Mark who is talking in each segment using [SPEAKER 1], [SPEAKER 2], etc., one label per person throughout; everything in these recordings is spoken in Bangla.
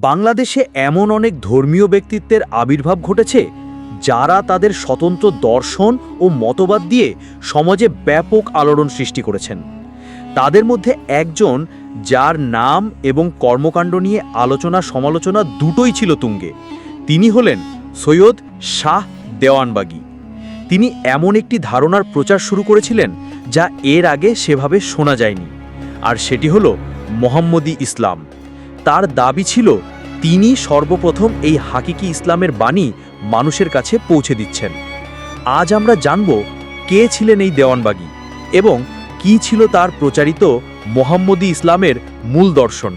[SPEAKER 1] বাংলাদেশে এমন অনেক ধর্মীয় ব্যক্তিত্বের আবির্ভাব ঘটেছে যারা তাদের স্বতন্ত্র দর্শন ও মতবাদ দিয়ে সমাজে ব্যাপক আলোড়ন সৃষ্টি করেছেন। তাদের মধ্যে একজন যার নাম এবং কর্মকাণ্ড নিয়ে আলোচনা সমালোচনা দুটোই ছিল তুঙ্গে। তিনি হলেন সৈয়দ শাহ দেওয়ানবাগী। তিনি এমন একটি ধারণার প্রচার শুরু করেছিলেন যা এর আগে সেভাবে শোনা যায়নি। আর সেটি হলো মোহাম্মদী ইসলাম। তার দাবি ছিল, তিনি সর্বপ্রথম এই হাকিকি ইসলামের বাণী মানুষের কাছে পৌঁছে দিচ্ছেন। আজ আমরা জানব কে ছিলেন এই দেওয়ানবাগী এবং কি ছিল তার প্রচারিত মোহাম্মদী ইসলামের মূল দর্শন।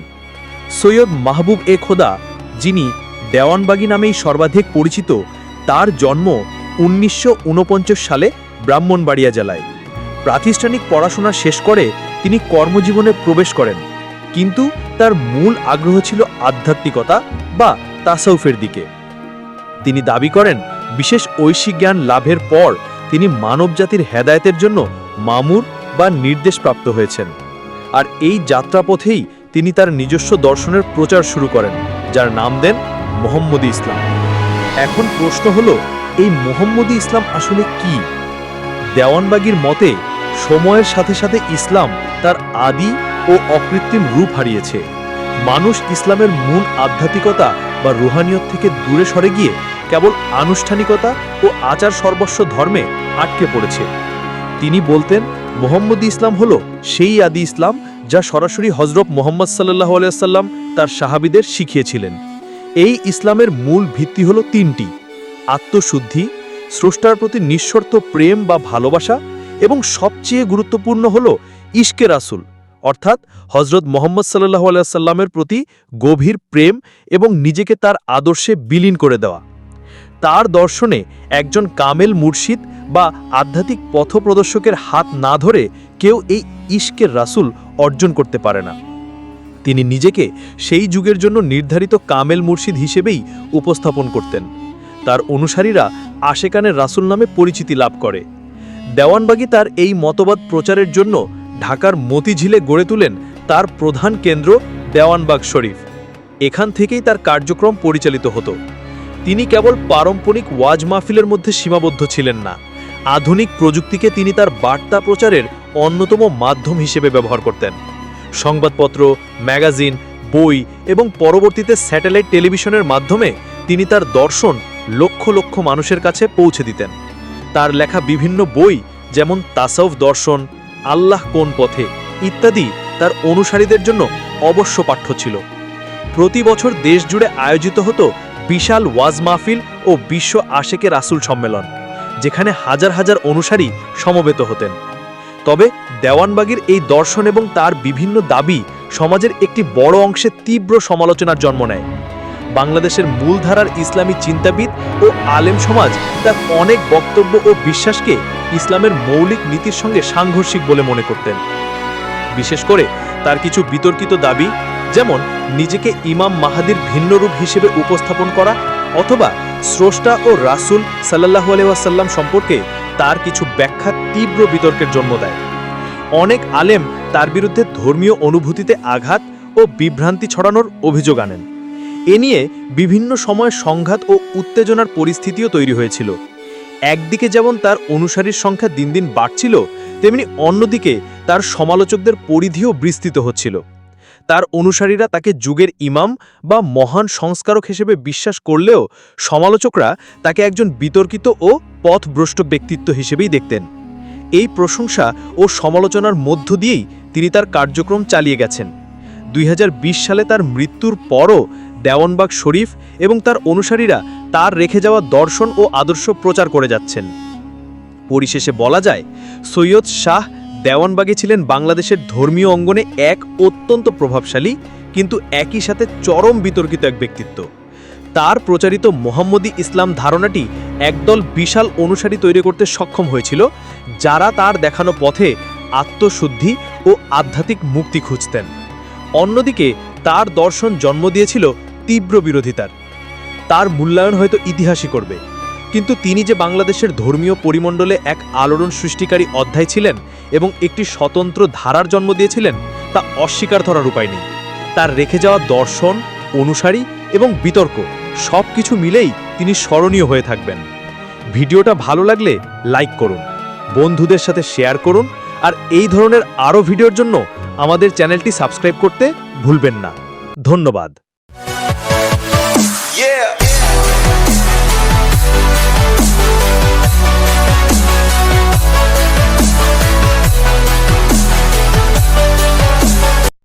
[SPEAKER 1] সৈয়দ মাহবুব এ খোদা, যিনি দেওয়ানবাগী নামেই সর্বাধিক পরিচিত, তার জন্ম উনিশশো ঊনপঞ্চাশ সালে ব্রাহ্মণবাড়িয়া জেলায়। প্রাতিষ্ঠানিক পড়াশোনা শেষ করে তিনি কর্মজীবনে প্রবেশ করেন। কিন্তু তার মূল আগ্রহ ছিল আধ্যাত্মিকতা বা তাসাউফের দিকে। তিনি দাবি করেন, বিশেষ ঐশিক জ্ঞান লাভের পর তিনি মানবজাতির হেদায়েতের জন্য মামুর বা নির্দেশপ্রাপ্ত হয়েছেন। আর এই যাত্রাপথেই তিনি তার নিজস্ব দর্শনের প্রচার শুরু করেন, যার নাম দেন মোহাম্মদী ইসলাম। এখন প্রশ্ন হলো, এই মোহাম্মদী ইসলাম আসলে কি? দেওয়ানবাগীর মতে, সময়ের সাথে সাথে ইসলাম তার আদি ও অকৃত্রিম রূপ হারিয়েছে। মানুষ ইসলামের মূল আধ্যাত্মিকতা বা রুহানিয়ত থেকে দূরে সরে গিয়ে কেবল আনুষ্ঠানিকতা ও আচার সর্বস্ব ধর্মে আটকে পড়েছে। তিনি বলতেন, মোহাম্মদ ইসলাম হল সেই আদি ইসলাম যা সরাসরি হজরত মোহাম্মদ সাল্লাহ আলিয়াল্লাম তার সাহাবিদের শিখিয়েছিলেন। এই ইসলামের মূল ভিত্তি হল তিনটি, আত্মশুদ্ধি, স্রষ্টার প্রতি নিঃশর্ত প্রেম বা ভালোবাসা এবং সবচেয়ে গুরুত্বপূর্ণ হল ইশকে রাসুল। অর্থাৎ হজরত মোহাম্মদ সাল্লাহ আলাইসাল্লামের প্রতি গভীর প্রেম এবং নিজেকে তার আদর্শে বিলীন করে দেওয়া। তার দর্শনে একজন কামেল মুর্শিদ বা আধ্যাত্মিক পথপ্রদর্শকের হাত না ধরে কেউ এই ইশকের রাসুল অর্জন করতে পারে না। তিনি নিজেকে সেই যুগের জন্য নির্ধারিত কামেল মুর্শিদ হিসেবেই উপস্থাপন করতেন। তার অনুসারীরা আশেকানের রাসুল নামে পরিচিতি লাভ করে। দেওয়ানবাগী তার এই মতবাদ প্রচারের জন্য ঢাকার মতিঝিলে গড়ে তুলেন তার প্রধান কেন্দ্র দেওয়ানবাগ শরীফ। এখান থেকেই তার কার্যক্রম পরিচালিত হতো। তিনি কেবল পারম্পরিক ওয়াজ মাহফিলের মধ্যে সীমাবদ্ধ ছিলেন না। আধুনিক প্রযুক্তিকে তিনি তার বার্তা প্রচারের অন্যতম মাধ্যম হিসেবে ব্যবহার করতেন। সংবাদপত্র, ম্যাগাজিন, বই এবং পরবর্তীতে স্যাটেলাইট টেলিভিশনের মাধ্যমে তিনি তার দর্শন লক্ষ লক্ষ মানুষের কাছে পৌঁছে দিতেন। তার লেখা বিভিন্ন বই, যেমন তাসাউফ দর্শন আল্লাহ কোন পথে, ইত্যাদি তার অনুসারীদের জন্য অবশ্য পাঠ্য ছিল। প্রতি বছর দেশ জুড়ে আয়োজিত হতো বিশাল ওয়াজ মাহফিল ও বিশ্ব আশেকে রাসুল সম্মেলন, যেখানে হাজার হাজার অনুসারী সমবেত হতেন। তবে দেওয়ানবাগীর এই দর্শন এবং তার বিভিন্ন দাবি সমাজের একটি বড় অংশে তীব্র সমালোচনার জন্ম নেয়। বাংলাদেশের মূলধারার ইসলামী চিন্তাবিদ ও আলেম সমাজ তার অনেক বক্তব্য ও বিশ্বাসকে ইসলামের মৌলিক নীতির সঙ্গে সাংঘর্ষিক বলে মনে করতেন। বিশেষ করে তার কিছু বিতর্কিত দাবি, যেমন নিজেকে ইমাম মাহাদির ভিন্ন রূপ হিসেবে উপস্থাপন করা অথবা স্রষ্টা ও রাসুল সাল্লাহ আলহাসাল্লাম সম্পর্কে তার কিছু ব্যাখ্যা তীব্র বিতর্কের জন্ম দেয়। অনেক আলেম তার বিরুদ্ধে ধর্মীয় অনুভূতিতে আঘাত ও বিভ্রান্তি ছড়ানোর অভিযোগ আনেন। এ নিয়ে বিভিন্ন সময় সংঘাত ও উত্তেজনার পরিস্থিতিও তৈরি হয়েছিল। একদিকে যেমন তার অনুসারীর সংখ্যা দিন দিন বাড়ছিল, তেমনি অন্যদিকে তার সমালোচকদের পরিধিও বিস্তৃত হচ্ছিল। তার অনুসারীরা তাকে যুগের ইমাম বা মহান সংস্কারক হিসেবে বিশ্বাস করলেও সমালোচকরা তাকে একজন বিতর্কিত ও পথভ্রষ্ট ব্যক্তিত্ব হিসেবেই দেখতেন। এই প্রশংসা ও সমালোচনার মধ্য দিয়েই তিনি তার কার্যক্রম চালিয়ে গেছেন। দুই হাজার বিশ সালে তার মৃত্যুর পরও দেওয়ানবাগ শরীফ এবং তার অনুসারীরা তার রেখে যাওয়া দর্শন ও আদর্শ প্রচার করে যাচ্ছেন। পরিশেষে বলা যায়, সৈয়দ শাহ দেওয়ানবাগে ছিলেন বাংলাদেশের ধর্মীয় অঙ্গনে এক অত্যন্ত প্রভাবশালী, কিন্তু একই সাথে চরম বিতর্কিত এক ব্যক্তিত্ব। তার প্রচারিত মোহাম্মদী ইসলাম ধারণাটি একদল বিশাল অনুসারী তৈরি করতে সক্ষম হয়েছিল, যারা তার দেখানো পথে আত্মশুদ্ধি ও আধ্যাত্মিক মুক্তি খুঁজতেন। অন্যদিকে তার দর্শন জন্ম দিয়েছিল তীব্র বিরোধিতার। তার মূল্যায়ন হয়তো ইতিহাসই করবে। কিন্তু তিনি যে বাংলাদেশের ধর্মীয় পরিমণ্ডলে এক আলোড়ন সৃষ্টিকারী অধ্যায় ছিলেন এবং একটি স্বতন্ত্র ধারার জন্ম দিয়েছিলেন, তা অস্বীকার ধরার উপায় নেই। তার রেখে যাওয়া দর্শন, অনুসারী এবং বিতর্ক সব কিছু মিলেই তিনি স্মরণীয় হয়ে থাকবেন। ভিডিওটা ভালো লাগলে লাইক করুন, বন্ধুদের সাথে শেয়ার করুন আর এই ধরনের আরও ভিডিওর জন্য আমাদের চ্যানেলটি সাবস্ক্রাইব করতে ভুলবেন না। ধন্যবাদ।
[SPEAKER 2] Yeah.